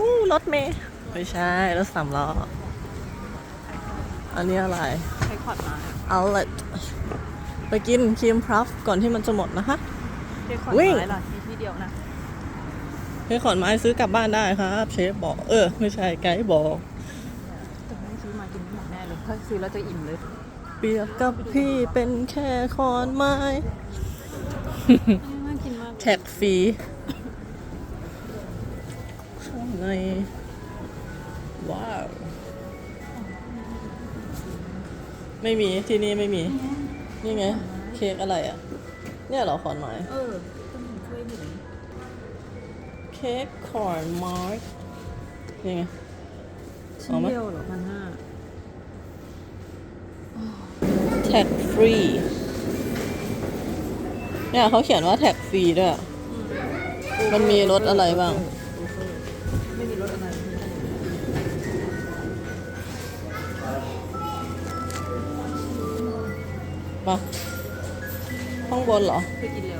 อู้รถเมย์ไม่ใช่ รถสามล้อ อันนี้อะไร ใช้ขอดมา outlet ไปกินครีมพรัฟก่อนที่มันจะหมดนะคะใช้ขอดวิ่งไม้ล่ะมีที่เดียวนะเฮ้ยขอนไม้ซื้อกลับบ้านได้ครับ เชฟบอก เออ ไม่ใช่ไกด์บอกแต่ไม่ซื้อมากินไม่หมดแน่เลยถ้าซื้อแล้วจะอิ่มเลย เปรียบกับพี่เป็นแค่ขอนไม้น่ากินมากเลยแท็กฟรีข้าง ในว้าว ไม่มีที่นี่ไม่มี นี่ไง เค้กอะไรอะ เนี่ยเหรอขอนไม้เออต้องเคยเห็นเค้กคอนมาร์กนี่ไงชิ้เอานไหมเดียวเหรอพันห้าแท็กฟรีเนี่ยเขาเขียนว่าแท็กฟรีด้วย มันมีรถอะไรบ้างไม่มี รถอะไรมาข้างบนเหรอเคยกินแล้ว